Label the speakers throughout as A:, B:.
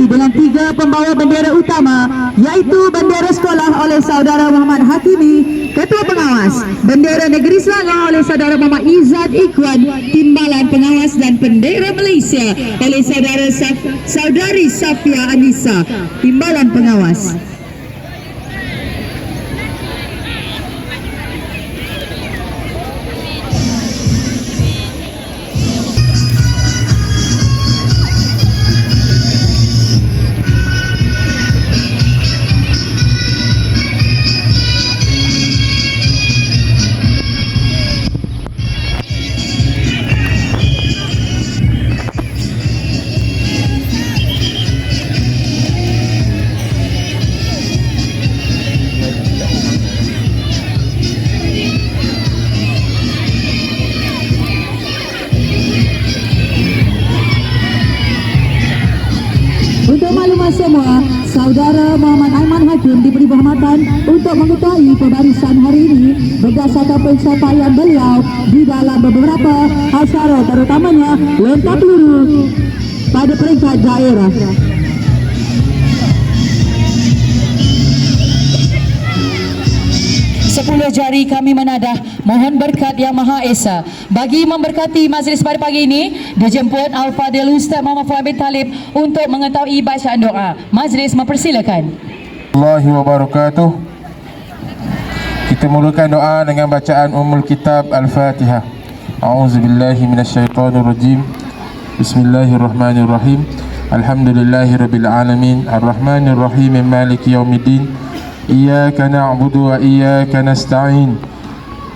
A: diikuti dengan tiga pembawa bendera utama iaitu bendera sekolah oleh saudara Muhammad Hakimi, Ketua Pengawas, bendera Negeri Selangor oleh saudara Muhammad Izzat Ikwan, Timbalan Pengawas dan bendera Malaysia oleh saudara Saf, saudari Safia Anissa, Timbalan Pengawas. Maklumat semua, Saudara Muhammad Aiman Hakim diberi berhormatan untuk mengetahui pembarisan hari ini berdasarkan pencapaian beliau di dalam beberapa acara terutamanya lentap peluru pada peringkat daerah.
B: Jari kami menadah. Mohon berkat yang Maha Esa. Bagi memberkati majlis pada pagi ini dijemput Al-Fadhil Ustaz Muhammad Fuad bin Talib untuk mengetahui bacaan doa. Majlis mempersilakan.
C: Allahi wabarakatuh Kita mulakan doa dengan bacaan Ummul Kitab Al-Fatihah. A'udzubillahi minasyaitonirrajim. Bismillahirrahmanirrahim. Alhamdulillahi rabbil alamin. Ar-Rahmanirrahim. Maliki yaumiddin Iyyaka na'budu wa iyyaka nasta'in.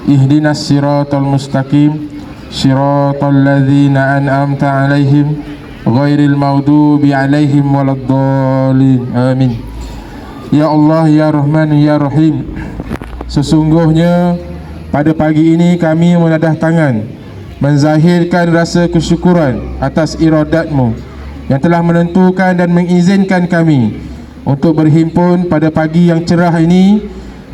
C: Ihdinas siratal mustaqim Siratal ladzina an'amta alaihim Ghairil maghdubi alaihim waladdallin. Amin. Ya Allah, Ya Rahman, Ya Rahim. Sesungguhnya pada pagi ini kami menadah tangan Menzahirkan rasa kesyukuran atas iradatmu Yang telah menentukan dan mengizinkan kami Untuk berhimpun pada pagi yang cerah ini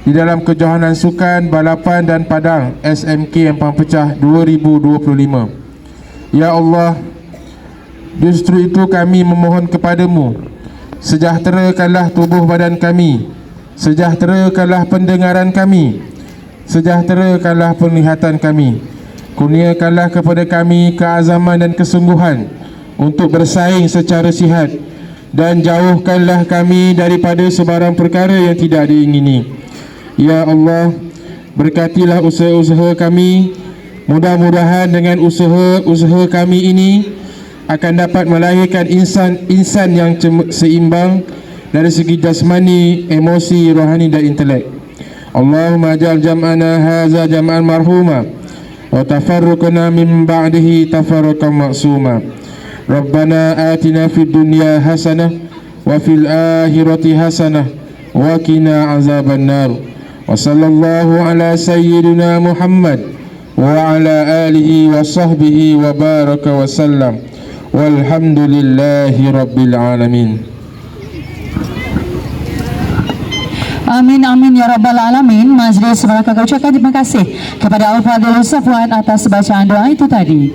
C: Di dalam kejohanan sukan, balapan dan padang SMK Empang Pecah 2025 Ya Allah, Justru itu kami memohon kepadamu Sejahterakanlah tubuh badan kami Sejahterakanlah pendengaran kami Sejahterakanlah penglihatan kami. Kurniakanlah kepada kami keazaman dan kesungguhan Untuk bersaing secara sihat Dan jauhkanlah kami daripada sebarang perkara yang tidak diingini Ya Allah Berkatilah usaha-usaha kami Mudah-mudahan dengan usaha-usaha kami ini akan dapat melahirkan insan-insan yang seimbang dari segi jasmani, emosi, rohani dan intelek. Allahumma ja'al jam'ana haza jam'an marhuma wa tafarruqana min ba'dihi tafarruqan ma'suma. Wa fil akhirati hasanah wa qina azaban nar. Wa sallallahu ala sayyidina Muhammad wa ala alihi wa sahbihi wa baraka wa sallam. Walhamdulillahi Rabbil Alamin
B: Amin amin ya rabbal alamin. Majlis mereka ucapkan terima kasih kepada Al-Fadhil Ustaz Fuad atas bacaan doa itu tadi.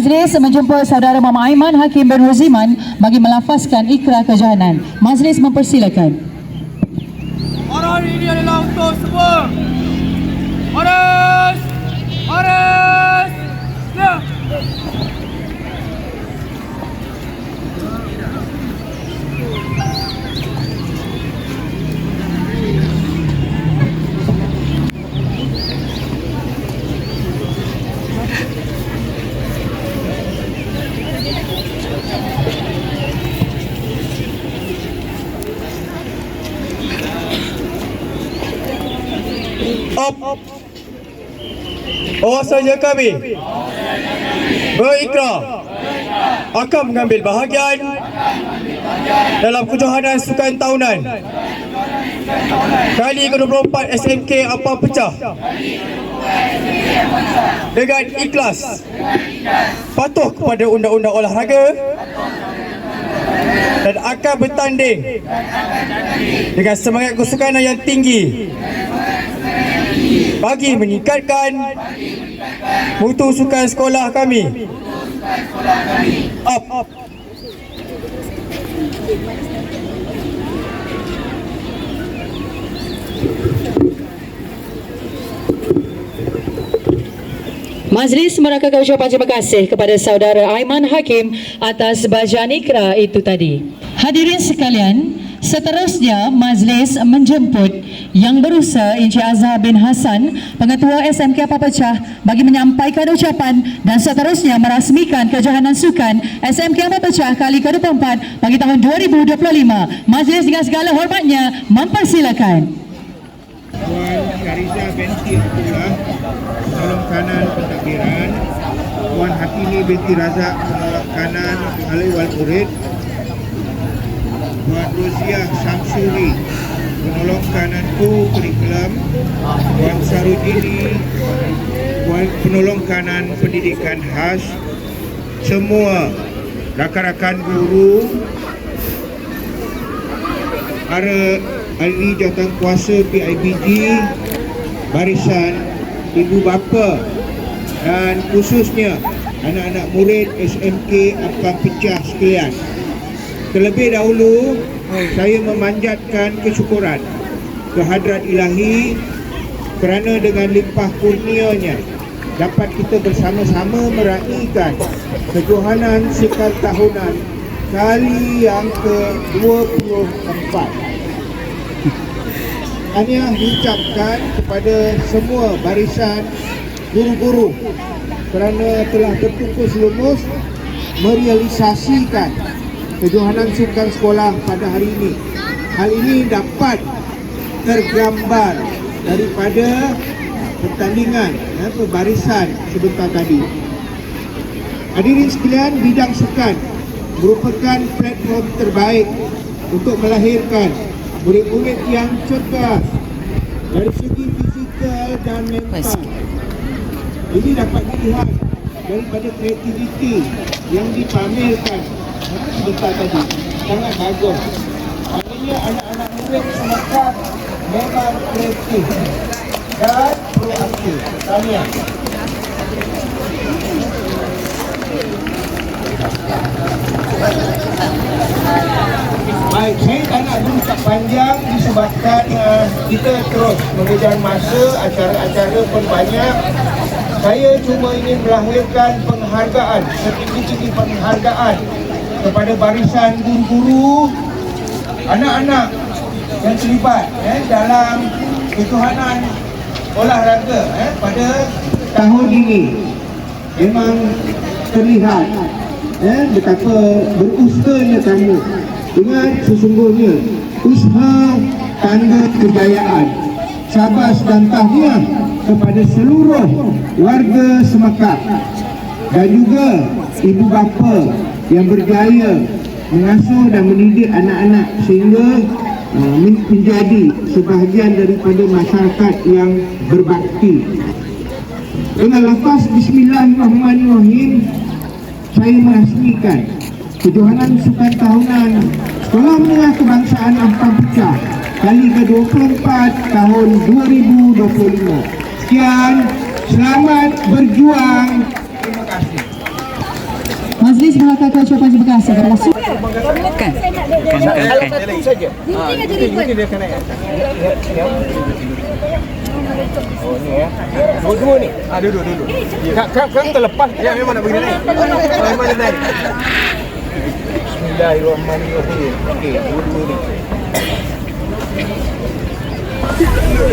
B: Majlis menjemput saudara Mama Aiman Hakim bin Ruziman bagi melafazkan ikrar kejohanan. Majlis mempersilakan.
D: Orang ini adalah untuk semua. Op. Oh saja kami. Berikrar akan mengambil bahagian dalam kejohanan sukan tahunan. Kali ke-24 SMK apa pecah dengan ikhlas patuh kepada undang-undang olahraga dan akan bertanding dengan semangat kesukanan yang tinggi bagi meningkatkan mutu sukan sekolah kami. Up. Up.
B: Majlis merakakan ucapan terima kasih kepada saudara Aiman Hakim atas bacaan ikrar itu tadi. Hadirin sekalian, seterusnya majlis menjemput yang berusaha Encik Azhar bin Hassan, Pengetua SMK Papecah bagi menyampaikan ucapan dan seterusnya merasmikan kejohanan sukan SMK Papecah kali ke-24 bagi tahun 2025. Majlis dengan segala hormatnya mempersilakan.
E: Puan Syariza binti Abdullah penolong kanan pentadbiran Puan Hakimi binti Razak penolong kanan ahli wal murid Puan Roziah Samsuri penolong kanan ku kurikulum. Puan Sarudini Puan penolong kanan pendidikan khas. Semua rakan-rakan guru. Para ahli jawatan kuasa PIBG barisan ibu bapa dan khususnya anak-anak murid SMK Ampang Pecah sekalian. Terlebih dahulu saya memanjatkan kesyukuran kehadrat ilahi kerana dengan limpah kurnianya dapat kita bersama-sama meraihkan kejohanan sukan tahunan kali yang ke-24 hanya diucapkan kepada semua barisan guru-guru kerana telah bertungkus lumus merealisasikan kejohanan sukan sekolah pada hari ini. Hal ini dapat tergambar daripada pertandingan ya, pembarisan sebentar tadi. Hadirin sekalian, bidang sukan merupakan platform terbaik untuk melahirkan murid-murid yang cerdas dari segi fizikal dan mental. Ini dapat dilihat daripada kreativiti yang dipamerkan sebentar tadi. Sangat bagus. Maknanya anak-anak murid semangat memang kreatif dan proaktif. Tahniah. Baik, saya tak nak berucap panjang disebabkan uh, kita terus mengejar masa, acara-acara pun banyak. Saya cuma ingin melahirkan penghargaan, setinggi-tinggi penghargaan kepada barisan guru-guru, anak-anak yang terlibat eh, dalam ketuhanan olahraga eh, pada tahun ini. Memang terlihat eh, betapa berusahanya kamu. Dengan sesungguhnya usaha tanda kejayaan syabas dan tahniah kepada seluruh warga Semakak dan juga ibu bapa yang berjaya mengasuh dan mendidik anak-anak sehingga uh, menjadi sebahagian daripada masyarakat yang berbakti. Dengan lafaz Bismillahirrahmanirrahim saya merasmikan kejohanan sukan tahunan Sekolah Menengah Kebangsaan Ampang Pecah kali ke-24 tahun 2025. Sekian, selamat berjuang. Terima kasih.
B: Majlis merakakan ucapan terima kasih kepada su-
E: Oh ni ya. Dua-dua ni. Ah duduk duduk. Kak kak kak terlepas. Ya memang nak begini naik. Memang nak naik. Bismillahirrahmanirrahim. Okey, dua-dua ni.
B: Okey,